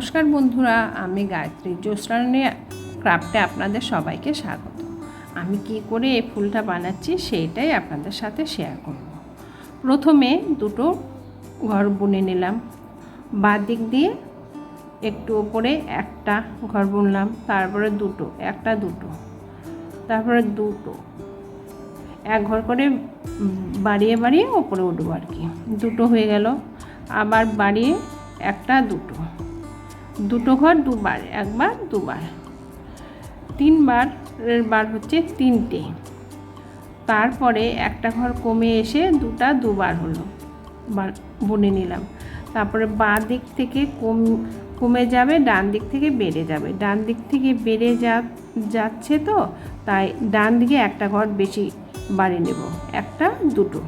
নমস্কার বন্ধুরা, আমি গায়ত্রী জ্যোৎস্নানী ক্রাফটে আপনাদের সবাইকে স্বাগত। আমি কি করে এই ফুলটা বানাচ্ছি সেইটাই আপনাদের সাথে শেয়ার করব। প্রথমে দুটো ঘর বুনে নিলাম। বাঁ দিক দিয়ে একটু ওপরে একটা ঘর বুনলাম, তারপরে দুটো, একটা দুটো, তারপরে দুটো। এক ঘর করে বাড়িয়ে বাড়িয়ে ওপরে উঠবো আর কি। দুটো হয়ে গেল, আবার বাড়িয়ে একটা দুটো। দুটো ঘর, দুবার, একবার, দুবার। তিনবার বার হচ্ছে তিনটে। তারপরে একটা ঘর কমে এসে দুটা, দুবার হলো। বুনে নিলাম। তারপরে বাঁ দিক থেকে কম, কমে যাবে, ডান দিক থেকে বেড়ে যাবে। ডান দিক থেকে বেড়ে যা, যাচ্ছে তো, তাই ডান দিকে একটা ঘর বেশি বাড়িয়ে নেব, একটা, দুটো।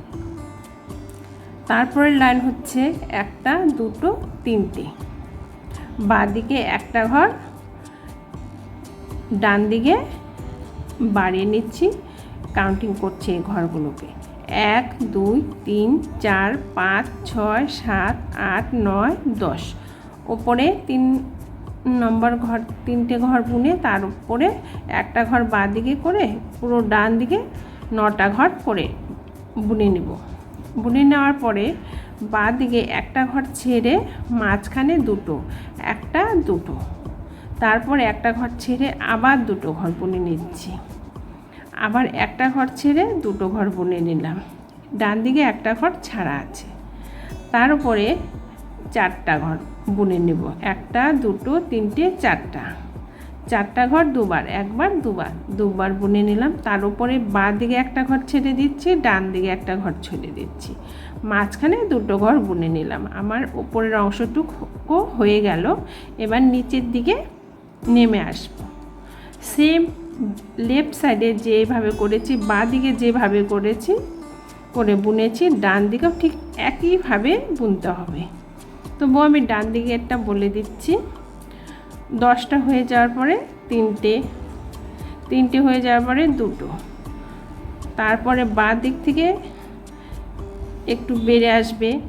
তারপরের লাইন হচ্ছে একটা, দুটো, তিনটে। বাঁদিকে একটা ঘর ডান দিকে বাড়িয়ে নিচ্ছি কাউন্টিং করছি এই ঘরগুলোকে। এক, দুই, তিন, চার, পাঁচ, ছয়, সাত, আট, নয়, দশ। ওপরে তিন নম্বর ঘর, তিনটে ঘর বুনে তার উপরে একটা ঘর বাঁ দিকে করে পুরো ডান দিকে নটা ঘর করে বুনে নেব। বুনে নেওয়ার পরে বাঁ দিকে একটা ঘর ছেড়ে মাঝখানে দুটো, একটা দুটো। তারপর একটা ঘর ছেড়ে আবার দুটো ঘর বুনে নিচ্ছি। আবার একটা ঘর ছেড়ে দুটো ঘর বুনে নিলাম। ডান দিকে একটা ঘর ছাড়া আছে। তার উপরে চারটা ঘর বুনে নেব। একটা, দুটো, তিনটে, চারটা। চারটা ঘর দুবার, একবার দুবার দুবার বুনে নিলাম। তার উপরে বাঁ দিকে একটা ঘর ছেড়ে দিচ্ছি ডান দিকে একটা ঘর ছেড়ে দিচ্ছি। মাঝখানে দুটো ঘর বুনে নিলাম। আমার উপরের অংশটুকু হয়ে গেল, এবার নিচের দিকে নেমে আসব। সেম লেফট সাইডে যেভাবে করেছি, বাঁ দিকে যেভাবে করেছি, করে বুনেছি, ডান দিকেও ঠিক একইভাবে বুনতে হবে। তবু আমি ডান দিকে একটা বলে দিচ্ছি। দশটা হয়ে যাওয়ার পরে তিনটে তিনটে হয়ে যাওয়ার পরে দুটো। তারপরে বাঁ দিক থেকে একটু বেড়ে আসবে,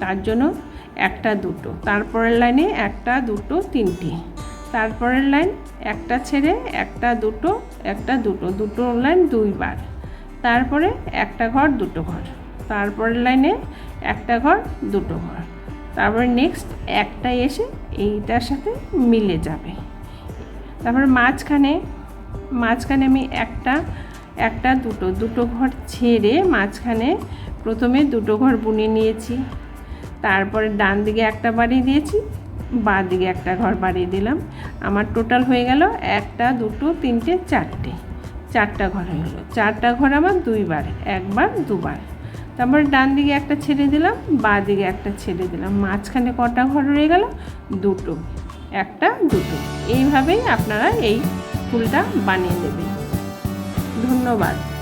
তার জন্য একটা দুটো। তারপরের লাইনে একটা, দুটো, তিনটে। তারপরের লাইন একটা ছেড়ে একটা দুটো একটা দুটো। দুটো লাইন দুইবার। তারপরে একটা ঘর, দুটো ঘর। তারপরের লাইনে একটা ঘর, দুটো ঘর। তারপরে নেক্সট একটা এসে এইটার সাথে মিলে যাবে। তারপরে মাঝখানে মাঝখানে আমি একটা একটা, দুটো দুটো ঘর ছেড়ে মাঝখানে প্রথমে দুটো ঘর বুনে নিয়েছি। তারপরে ডান দিকে একটা বাড়িয়ে দিয়েছি, বাঁ দিকে একটা ঘর বাড়িয়ে দিলাম। আমার টোটাল হয়ে গেল একটা, দুটো, তিনটে, চারটে। চারটা ঘর হয়ে গেলো। চারটা ঘর আমার দুইবার, একবার, দুবার। তারপরে ডান দিকে একটা ছেড়ে দিলাম, বাঁ দিকে একটা ছেড়ে দিলাম। মাঝখানে কটা ঘর রয়ে গেল? দুটো। একটা, দুটো। এইভাবেই আপনারা এই ফুলটা বানিয়ে দেবেন ধন্যবাদ।